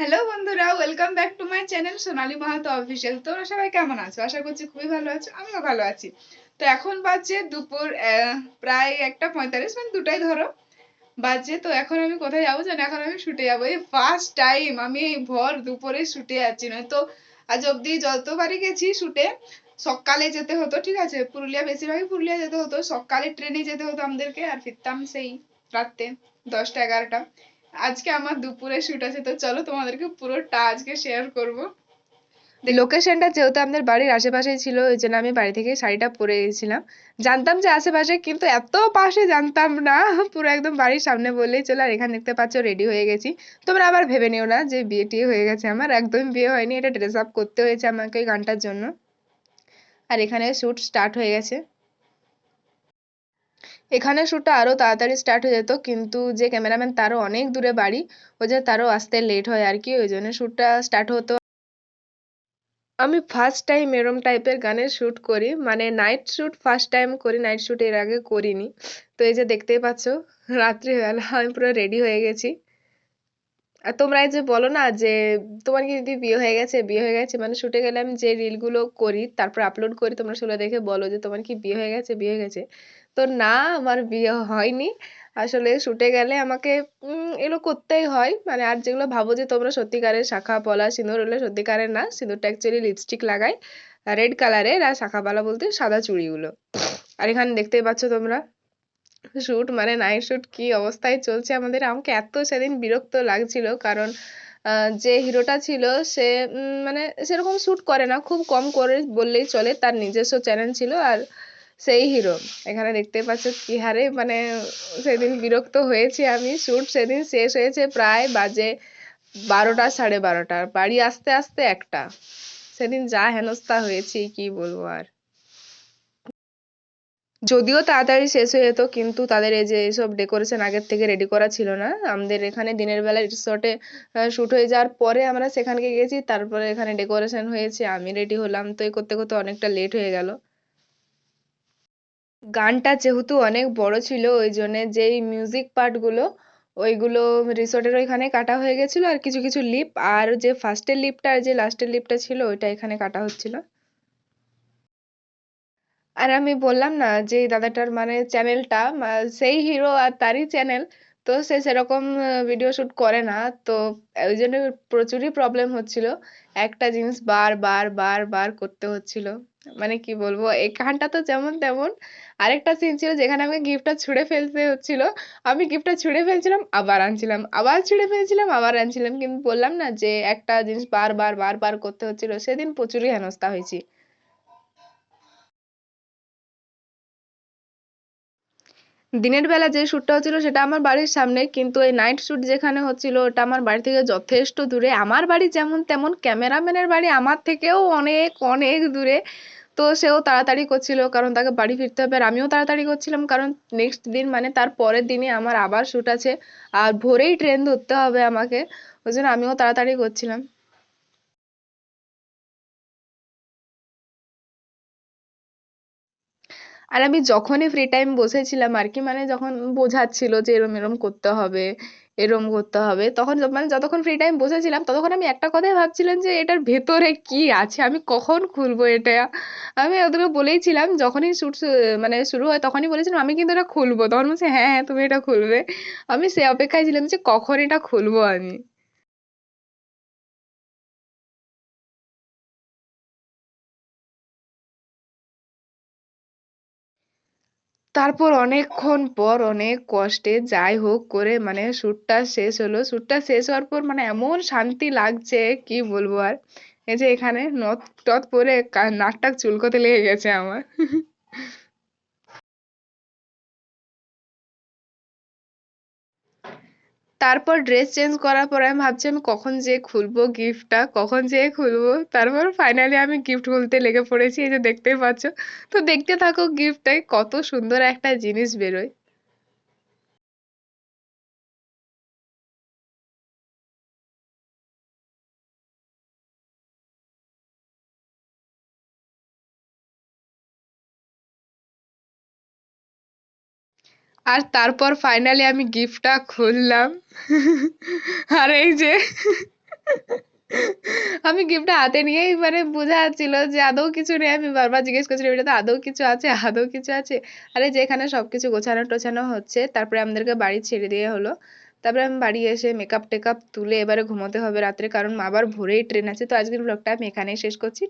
Hello বন্ধুরা welcome back to my channel Sonali Mahato official তোমরা সবাই কেমন আছো? আশা করছি খুবই ভালো আছো, আমিও ভালো আছি। তো এখন বাজছে দুপুর প্রায় একটা পঁয়তাল্লিশ মানে দুটাই ধরো। বাজছে তো এখন আমি কোথায় যাব জানো? এখন আমি শুটে যাব। এই ফার্স্ট টাইম আমি এই ভর দুপুরে শুটে যাচ্ছি না তো আজ অব্দি যতবারই গেছি শুটে। সকালে যেতে হতো, ঠিক আছে? পুরুলিয়া, বেশিরভাগই পুরুলিয়া যেতে হতো। সকালে ট্রেনে যেতে হতো আমাদেরকে, আর ফিরতাম সেই রাত্রে দশটা, এগারোটা। আজকে আমার দুপুরে শুট আছে, তো চলো তোমাদেরকে পুরোটা আজকে শেয়ার করব। লোকেশনটা যেহেতু আমাদের বাড়ির আশেপাশেই ছিল, ওই জন্য আমি বাড়ি থেকে শাড়িটা পরে গেছিলাম। জানতাম যে আশেপাশে, কিন্তু এত পাশে জানতাম না, পুরো একদম বাড়ির সামনে বললেই চলো। আর এখানে দেখতে পাচ্ছ রেডি হয়ে গেছি। তোমরা আবার ভেবে নিও না যে বিয়ে টিয়ে হয়ে গেছে আমার একদমই বিয়ে হয়নি, এটা ড্রেস আপ করতে হয়েছে আমাকে ওই গানটার জন্য। আর এখানে শুট স্টার্ট হয়ে গেছে। এখানে শ্যুটটা আরও তাড়াতাড়ি স্টার্ট হয়ে যেত, কিন্তু যে ক্যামেরাম্যান তারও অনেক দূরে বাড়ি ওই যে তারও আসতে লেট হয় আর কি, ওই জন্য শ্যুটটা স্টার্ট হতো। আমি ফার্স্ট টাইম এরম টাইপের গানের শ্যুট করি মানে নাইট শ্যুট ফার্স্ট টাইম করি নাইট শ্যুট এর আগে করিনি। তো এই যে দেখতেই পাচ্ছ, রাত্রিবেলা আমি পুরো রেডি হয়ে গেছি। আর তোমরা এই যে বলো না যে তোমার কি দিদি বিয়ে হয়ে গেছে, বিয়ে হয়ে গেছে মানে শুটে গেলে আমি যে রিলগুলো করি, তারপর আপলোড করি, তোমরা সেগুলো দেখে বলো যে তোমার কি বিয়ে হয়ে গেছে, বিয়ে হয়ে গেছে। তো না, আমার বিয়ে হয়নি। আসলে শুটে গেলে আমাকে এগুলো করতেই হয়। মানে আর যেগুলো ভাবো যে তোমরা সত্যিকারের শাখা পলা সিঁদুর হলে সত্যিকারের না, সিঁদুরটা অ্যাকচুয়ালি লিপস্টিক লাগাই রেড কালারের আর শাখা পলা বলতে সাদা চুড়িগুলো। আর এখানে দেখতেই পাচ্ছ তোমরা। শুট মানে নাইট শুট কি অবস্থায় চলছে আমাদের? আমাকে এত সেদিন বিরক্ত লাগছিল, কারণ যে হিরোটা ছিল সে মানে সেরকম শুট করে না, খুব কম করে বললেই চলে, তার নিজস্ব চ্যানেল ছিল আর সেই হিরো। এখানে দেখতে পাচ্ছ কি হারে মানে সেদিন বিরক্ত হয়েছি আমি, শুট সেদিন শেষ হয়েছে প্রায় বাজে বারোটা, সাড়ে বারোটা, বাড়ি আসতে আসতে একটা। সেদিন যা হেনস্থা হয়েছি, কি বলব আর। যদিও তাড়াতাড়ি শেষ হয়ে যেত, কিন্তু তাদের এই যে এইসব ডেকোরেশন আগের থেকে রেডি করা ছিল না। আমাদের এখানে দিনের বেলা রিসর্টে শুট হয়ে যাওয়ার পরে আমরা সেখানকে গেছি, তারপরে এখানে ডেকোরেশন হয়েছে, আমি রেডি হলাম। তো এই করতে করতে অনেকটা লেট হয়ে গেল। গানটা যেহেতু অনেক বড় ছিল, ওই জন্য যেই মিউজিক পার্টগুলো ওইগুলো রিসর্টের ওইখানে কাটা হয়ে গেছিল, আর কিছু কিছু লিপ আর যে ফার্স্টের লিপটা আর যে লাস্টের লিপটা ছিল, ওইটা এখানে কাটা হচ্ছিল। আর আমি বললাম না যে দাদাটার মানে চ্যানেলটা সেই হিরো আর তারই চ্যানেল তো সে সেরকম ভিডিও শুট করে না। তো ওই জন্য প্রচুরই প্রবলেম হচ্ছিল। একটা জিনিস বার বার বার বার করতে হচ্ছিল। মানে কি বলব এখানটা তো যেমন তেমন। আরেকটা সিন ছিল যেখানে আমাকে গিফটটা ছুঁড়ে ফেলতে হচ্ছিল। আমি গিফটটা ছুঁড়ে ফেলছিলাম, আবার আনছিলাম, আবার ছুঁড়ে ফেলছিলাম, আবার আনছিলাম। কিন্তু বললাম না যে একটা জিনিস বার বার বার বার করতে হচ্ছিল। সেদিন প্রচুরই হেনস্থা হয়েছি। দিনের বেলা যে শ্যুটটা হচ্ছিল সেটা আমার বাড়ির সামনে, কিন্তু এই নাইট শ্যুট যেখানে হচ্ছিল ওটা আমার বাড়ি থেকে যথেষ্ট দূরে। আমার বাড়ি যেমন তেমন ক্যামেরাম্যানের বাড়ি আমার থেকেও অনেক অনেক দূরে। তো সেও তাড়াতাড়ি করছিল, কারণ তাকে বাড়ি ফিরতে হবে। আর আমিও তাড়াতাড়ি করছিলাম, কারণ নেক্সট দিন মানে তার পরের দিনে আমার আবার শ্যুট আছে। আর ভোরেই ট্রেন ধরতে হবে আমাকে, ওই জন্য আমিও তাড়াতাড়ি করছিলাম। আর আমি যখনই ফ্রি টাইম বসেছিলাম আর কি মানে যখন বোঝাচ্ছিল যে এরম এরম করতে হবে, এরম করতে হবে, তখন মানে যতক্ষণ ফ্রি টাইম বসেছিলাম ততক্ষণ আমি একটা কথাই ভাবছিলাম যে এটার ভেতরে কি আছে, আমি কখন খুলবো এটা? আমি ওদেরকে বলেইছিলাম, যখনই শুট মানে শুরু হয় তখনই বলেছিলাম, আমি কিন্তু এটা খুলবো। তখন বলছে হ্যাঁ হ্যাঁ তুমি এটা খুলবে। আমি সে অপেক্ষায় ছিলাম যে কখন এটা খুলবো আমি। তারপর অনেকক্ষণ পর অনেক কষ্টে যাই হোক করে মানে শ্যুটটা শেষ হলো। শ্যুটটা শেষ হওয়ার পর মানে এমন শান্তি লাগছে, কি বলব আর? এই যে এখানে নথ টথ পরে নাক টাক চুলকোতে লেগে গেছে আমার। তারপর ড্রেস চেঞ্জ করার পর আমি ভাবছি, আমি কখন যে খুলবো গিফটটা কখন যে খুলবো। তারপর ফাইনালি আমি গিফট খুলতে লেগে পড়েছি, এই যে দেখতেই পাচ্ছ। তো দেখতে থাকো গিফটটাই কত সুন্দর একটা জিনিস বেরোয়। আর তারপর ফাইনালি আমি গিফটটা খুললাম। আর এই যে, আমি গিফটটা হাতে নিয়েই মানে বোঝা যাচ্ছিল যে আদৌ কিছু নেই। আমি বারবার জিজ্ঞেস করছিলাম এটাতে আদৌ কিছু আছে? আদৌ কিছু আছে? আরে যেখানে সবকিছু গোছানো টোছানো হচ্ছে, তারপরে আমাদেরকে বাড়ি ছেড়ে দেওয়া হলো। তারপরে আমি বাড়ি এসে মেকআপ টেকআপ তুলে এবারে ঘুমোতে হবে রাত্রে, কারণ আবার ভোরেই ট্রেন আছে। তো আজকের ব্লগটা আমি এখানেই শেষ করছি।